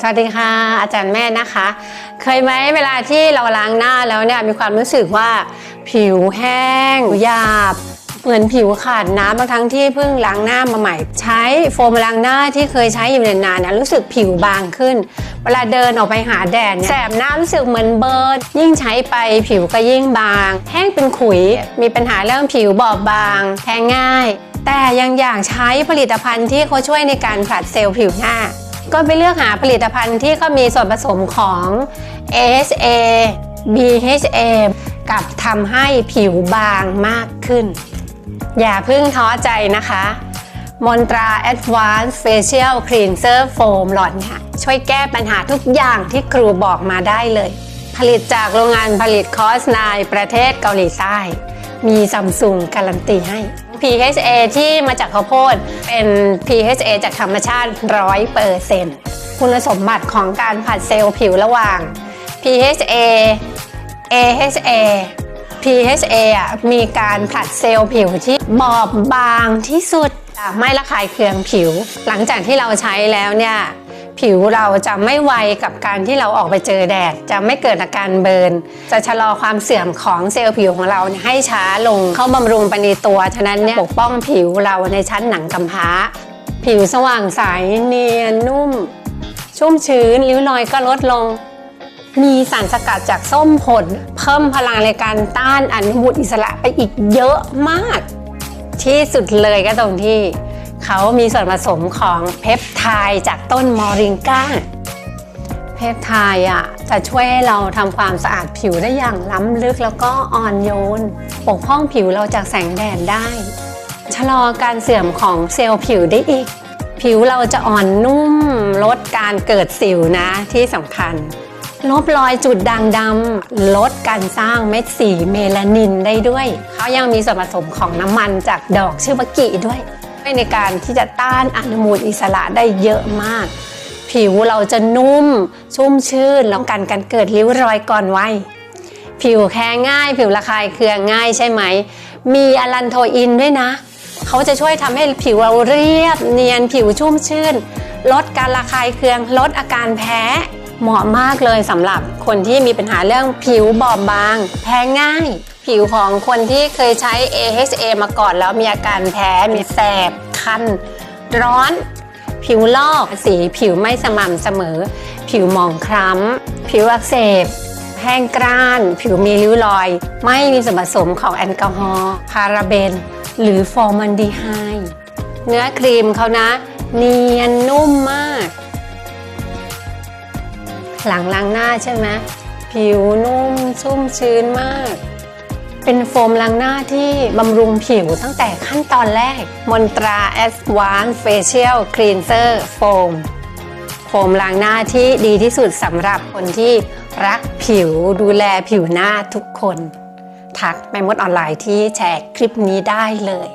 สวัสดีค่ะ อาจารย์แม่นะคะ เคยไหมเวลาที่เราล้างหน้าแล้วเนี่ยมีความรู้สึกว่า ผิวแห้งหยาบเหมือนผิวขาดน้ำบางทั้งที่เพิ่งล้างหน้ามาใหม่ ใช้โฟมล้างหน้าที่เคยใช้อยู่นานๆเนี่ยรู้สึกผิวบางขึ้น เวลาเดินออกไปหาแดดแสบหน้ารู้สึกเหมือนเบิร์นยิ่งใช้ไปผิวก็ยิ่งบาง แห้งเป็นขุย มีปัญหาเรื่องผิวบอบบางแพ้ง่าย แต่ยังอยากใช้ผลิตภัณฑ์ที่เขาช่วยในการผลัดเซลล์ผิวหน้า ก็ไปเลือกหาผลิตภัณฑ์ที่เขามีส่วนผสมของ AHA BHA กับทำให้ผิวบางมากขึ้น อย่าเพิ่งท้อใจนะคะมนตรา Advanced Facial Cleanser Foam หลอดเนี่ยช่วยแก้ปัญหาทุกอย่างที่ครูบอกมาได้เลย ผลิตจากโรงงานผลิตคอสไนประเทศเกาหลีใต้ มีซัมซุงการันตีให้ PHA ที่มาจากข้าวโพดเป็น PHA จากธรรมชาติ 100%คุณสมบัติของการผัดเซลล์ผิวระหว่าง PHA AHA PHA อะมีการผัดเซลล์ผิวที่บอบบางที่สุดไม่ระคายเคืองผิว หลังจากที่เราใช้แล้วเนี่ย ผิวเราจะไม่ไวกับการที่เราออกไปเจอแดด จะไม่เกิดอาการเบิร์นจะชะลอความเสื่อมของเซลล์ผิวของเราให้ช้าลงเข้าบำรุงไปในตัว ฉะนั้นเนี่ยปกป้องผิวเราในชั้นหนังกำพร้า ผิวสว่างใสเนียนนุ่ม ชุ่มชื้นริ้วรอยก็ลดลงมีสารสกัดจากส้มผล เพิ่มพลังในการต้านอนุมูลอิสระไปอีกเยอะมาก ที่สุดเลยก็ตรงที่ เขามีส่วนผสมของเพปไทด์จากต้นมอริงกาเพปไทด์อะจะช่วยให้เราทำความสะอาดผิวได้อย่างล้ำลึกแล้วก็อ่อนโยน ปกป้องผิวเราจากแสงแดดได้ ชะลอการเสื่อมของเซลล์ผิวได้อีก ผิวเราจะอ่อนนุ่ม ลดการเกิดสิวนะที่สำคัญ ลบรอยจุดด่างดำลดการสร้างเม็ดสีเมลานินได้ด้วย เขายังมีส่วนผสมของน้ำมันจากดอกชื่อวากิด้วย ในการที่จะต้านอนุมูลอิสระได้เยอะมาก ผิวเราจะนุ่ม ชุ่มชื่นแล้วกันการเกิดริ้วรอยก่อนวัยผิวแพ้ง่าย ผิวระคายเคืองง่ายใช่ไหม มีอลันโทอินด้วยนะ เขาจะช่วยทำให้ผิวเราเรียบเนียนผิวชุ่มชื่น ลดการระคายเคือง ลดอาการแพ้ เหมาะมากเลยสำหรับคนที่มีปัญหาเรื่องผิวบอบบาง แพ้ง่าย ผิวของคนที่เคยใช้ AHA มาก่อนแล้วมีอาการแพ้ มีแสบ คัน ร้อน ผิวลอก สีผิวไม่สม่ำเสมอ ผิวหมองคล้ำ ผิวอักเสบแห้งกร้าน ผิวมีริ้วรอย ไม่มีส่วนผสมของแอลกอฮอล์พาราเบน หรือฟอร์มันดีไฮด์เนื้อครีมเขานะ เนียนนุ่มมาก หลังล้างหน้าใช่ไหมผิวนุ่มชุ่มชื้นมาก เป็นโฟมล้างหน้าที่บำรุงผิวตั้งแต่ขั้นตอนแรกมนตรา Advanced Facial Cleanser Foam โฟมล้างหน้าที่ดีที่สุดสำหรับคนที่รักผิวดูแลผิวหน้าทุกคน ทักแม่มดออนไลน์ที่แชร์คลิปนี้ได้เลย